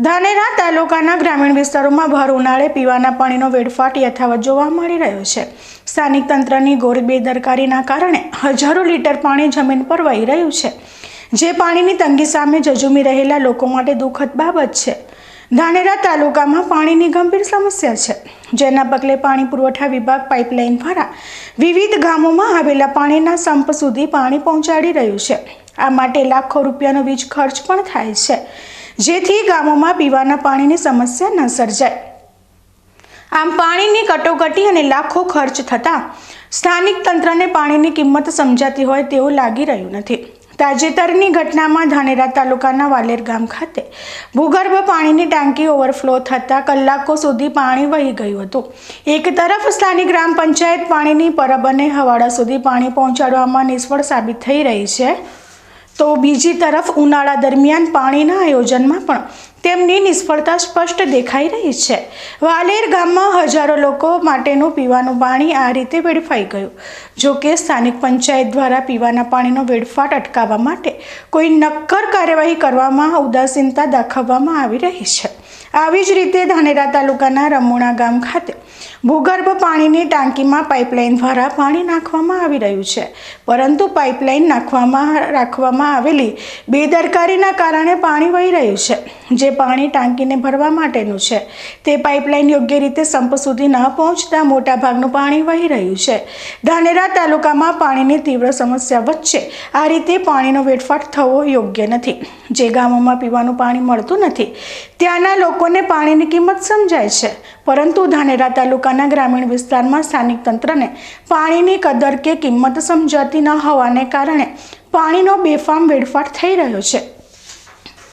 ધાનેરા તાલુકાના ગ્રામીણ વિસ્તારોમાં ભર ઉનાળે પીવાના પાણીનો વેડફાટ યથાવત જોવા મળી રહ્યો છે. સ્થાનિક તંત્રની ઘોર બેદરકારીના કારણે હજારો લીટર પાણી જમીન પર વહી રહ્યું છે. જે પાણીની તંગી સામે જજુમી રહેલા લોકો માટે દુઃખદ બાબત છે. ધાનેરા તાલુકામાં પાણીની ગંભીર સમસ્યા છે. જેના પગલે પાણી પુરવઠા વિભાગ પાઇપલાઇન દ્વારા વિવિધ ગામોમાં આવેલા પાણીના સંપ સુધી પાણી પહોંચાડી રહ્યું છે. આ માટે લાખો રૂપિયાનો વીજ ખર્ચ પણ થાય છે. જેથી ગામોમાં પીવાના પાણીની સમસ્યા ન સર્જાય. આમ પાણીની કટોકટી અને લાખો ખર્ચ થતાં સ્થાનિક તંત્રને પાણીની કિંમત સમજાતી હોય તેવું લાગી રહ્યું નથી. તાજેતરની ઘટનામાં ધાનેરા તાલુકાના વાલેર ગામ ખાતે ભૂગર્ભ પાણીની ટાંકી ઓવરફ્લો થતાં કલાકો સુધી પાણી વહી ગયું હતું. એક તરફ સ્થાનિક ગ્રામ પંચાયત પાણીની પરબ અને હવાડા સુધી પાણી પહોંચાડવામાં નિષ્ફળ સાબિત થઈ રહી છે. તો બીજી તરફ ઉનાળા દરમિયાન પાણીના આયોજનમાં પણ તેમની નિષ્ફળતા સ્પષ્ટ દેખાઈ રહી છે. વાલેર ગામમાં હજારો લોકો માટેનું પીવાનું પાણી આ રીતે વેડફાઈ ગયું. જો કે સ્થાનિક પંચાયત દ્વારા પીવાના પાણીનો વેડફાટ અટકાવવા માટે કોઈ નક્કર કાર્યવાહી કરવામાં ઉદાસીનતા દાખવવામાં આવી રહી છે. આવી જ રીતે ધાનેરા તાલુકાના રમુણા ગામ ખાતે ભૂગર્ભ પાણીની ટાંકીમાં પાઇપલાઇન દ્વારા પાણી નાખવામાં આવી રહ્યું છે. પરંતુ પાઇપલાઇન નાખવામાં, રાખવામાં આવેલી બેદરકારીના કારણે પાણી વહી રહ્યું છે. જે પાણી ટાંકીને ભરવા માટેનું છે, તે પાઇપલાઇન યોગ્ય રીતે સંપ સુધી ન પહોંચતા મોટાભાગનું પાણી વહી રહ્યું છે. ધાનેરા તાલુકામાં પાણીની તીવ્ર સમસ્યા વચ્ચે આ રીતે પાણીનો વેડફાટ થવો યોગ્ય નથી. જે ગામોમાં પીવાનું પાણી મળતું નથી ત્યાંના લોકોને પાણીની કિંમત સમજાય છે. પરંતુ ધાનેરા તાલુકાના ગ્રામીણ વિસ્તારમાં સ્થાનિક તંત્રને પાણીની કદર કે કિંમત સમજાતી ન હોવાને કારણે પાણીનો બેફામ વેડફાટ થઈ રહ્યો છે.